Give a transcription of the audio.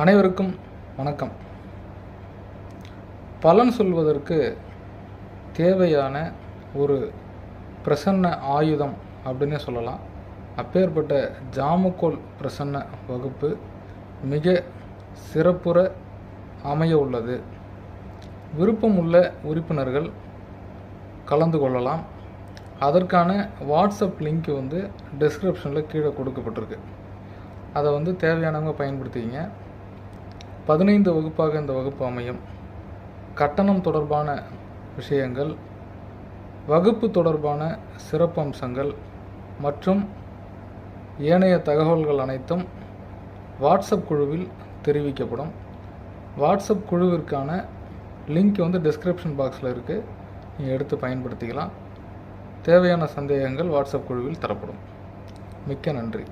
அனைவருக்கும் வணக்கம். பலன் சொல்வதற்கு தேவையான ஒரு பிரசன்ன ஆயுதம் அப்படின்னே சொல்லலாம். அப்பேற்பட்ட ஜாமுக்கோல் பிரசன்ன வகுப்பு மிக சிறப்புற அமைய உள்ளது. விருப்பமுள்ள உறுப்பினர்கள் கலந்து கொள்ளலாம். அதற்கான வாட்ஸ்அப் லிங்க் வந்து டிஸ்கிரிப்ஷனில் கீழே கொடுக்கப்பட்டிருக்கு. அதை வந்து தேவையானவங்க பயன்படுத்திக்கிங்க. பதினைந்து வகுப்பாக இந்த வகுப்பு அமையும். கட்டணம் தொடர்பான விஷயங்கள் வகுப்பு தொடர்பான சிறப்பம்சங்கள் மற்றும் ஏனைய தகவல்கள் அனைத்தும் வாட்ஸ்அப் குழுவில் தெரிவிக்கப்படும். வாட்ஸ்அப் குழுவிற்கான லிங்க் வந்து டிஸ்கிரிப்ஷன் பாக்ஸில் இருக்குது நீங்கள் எடுத்து பயன்படுத்திக்கலாம். தேவையான சந்தேகங்கள் வாட்ஸ்அப் குழுவில் தரப்படும். மிக்க நன்றி.